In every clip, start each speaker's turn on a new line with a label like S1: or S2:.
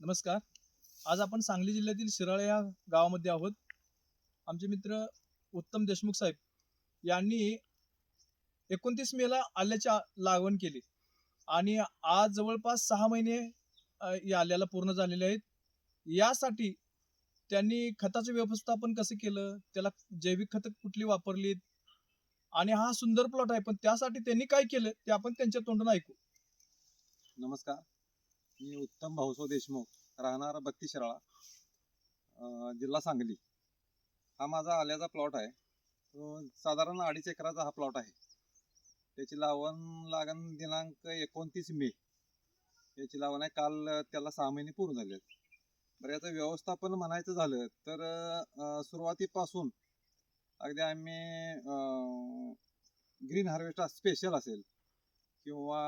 S1: नमस्कार. आज आपण सांगली जिल्ह्यातील शिराळे या गावामध्ये आहोत. आमचे मित्र उत्तम देशमुख साहेब यांनी एकोणतीस मेला आल्याची लागवण केली. आणि आज जवळपास सहा महिने या आल्याला पूर्ण झालेले आहेत. यासाठी त्यांनी खताचं व्यवस्थापन कसं केलं? त्याला जैविक खतं कुठली वापरलीत? आणि हा सुंदर प्लॉट आहे पण त्यासाठी त्यांनी काय केलं? ते आपण त्यांच्या तोंडून ऐकू.
S2: नमस्कार. मी उत्तम भाऊसो देशमुख राहणार बत्तीस शिराळा जिल्हा सांगली. हा माझा आल्याचा प्लॉट आहे. तो साधारण अडीच एकराचा हा प्लॉट आहे. त्याची लावण लागण दिनांक एकोणतीस मे. याची लावण आहे. काल त्याला सहा महिने पूर्ण झाले आहेत. बरं याचं व्यवस्थापन म्हणायचं झालं तर सुरुवातीपासून अगदी आम्ही ग्रीन हार्वेस्ट स्पेशल असेल किंवा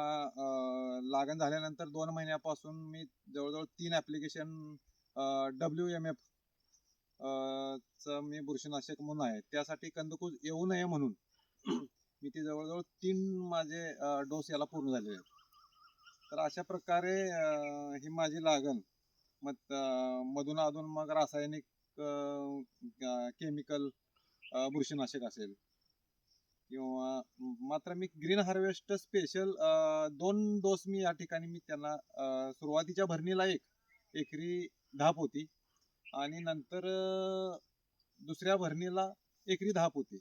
S2: लागण झाल्यानंतर दोन महिन्यापासून मी जवळजवळ तीन ॲप्लिकेशन डब्ल्यू एम एफ चं मी बुरशीनाशक म्हणून आहे. त्यासाठी कंदकूज येऊ नये म्हणून मी ते जवळजवळ तीन माझे डोस याला पूर्ण झालेले आहेत. तर अशा प्रकारे ही माझी लागण. मग मधून अधून मग रासायनिक केमिकल बुरशीनाशक असेल. मात्र मी ग्रीन हार्वेस्ट स्पेशल दोन डोस मी या ठिकाणी मी त्यांना सुरुवातीच्या भरणीला एक एकरी धाप होती. आणि नंतर दुसऱ्या भरणीला एकरी धाप होती.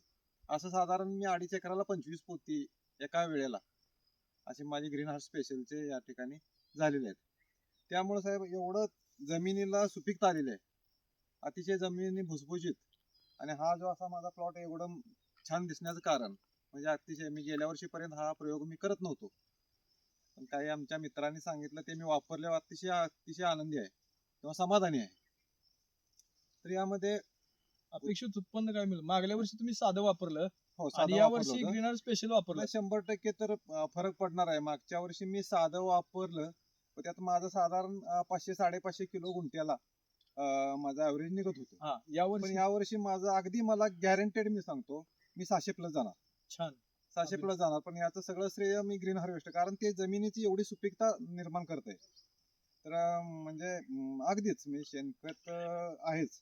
S2: असं साधारण मी अडीच एकराला पंचवीस पोती एका वेळेला असे माझे ग्रीन हाऊस स्पेशलचे या ठिकाणी झालेले आहेत. त्यामुळे साहेब एवढं जमिनीला सुपीकता आलेली आहे. अतिशय जमिनी भुसभुशीत. आणि हा जो असा माझा प्लॉट एवढं छान दिसण्याचं कारण. म्हणजे अतिशय मी गेल्या वर्षीपर्यंत हा प्रयोग मी करत नव्हतो. पण काही आमच्या मित्रांनी सांगितलं ते मी वापरल्यावर अतिशय अतिशय आनंदी आहे किंवा समाधानी आहे. तर यामध्ये
S1: अपेक्षित उत्पन्न काय मिळेल? मागल्या वर्षी तुम्ही साधं वापरलं
S2: हो
S1: आणि या
S2: वापरलं
S1: वर्षी
S2: होतं.
S1: ग्रीनर स्पेशल वापरलं.
S2: मला शंभर टक्के तर अं, फरक पडणार आहे. मागच्या वर्षी मी साधं वापरलं पण त्यात माझं साधारण अं, पाचशे साडेपाचशे किलो गुंठ्याला अं, माझं ॲव्हरेज निघत होतं.
S1: हा या
S2: पण
S1: वर्षी
S2: या वर्षी माझं अगदी मला गॅरंटेड मी सांगतो मी सहाशे प्लस जाणार.
S1: छान.
S2: सहाशे. प्लस जाणार. पण याचं सगळं श्रेय मी ग्रीन हार्वेस्ट कारण ते जमिनीची एवढी सुपीकता निर्माण करते तर म्हणजे अगदीच मी शेणखत आहेच.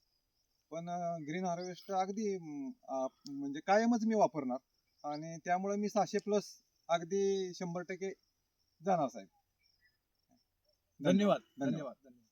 S2: पण ग्रीन हार्वेस्ट अगदी म्हणजे कायमच मी वापरणार. आणि त्यामुळे मी सहाशे प्लस अगदी शंभर टक्के जाणार साहेब. धन्यवाद.
S1: धन्यवाद. धन्यवाद.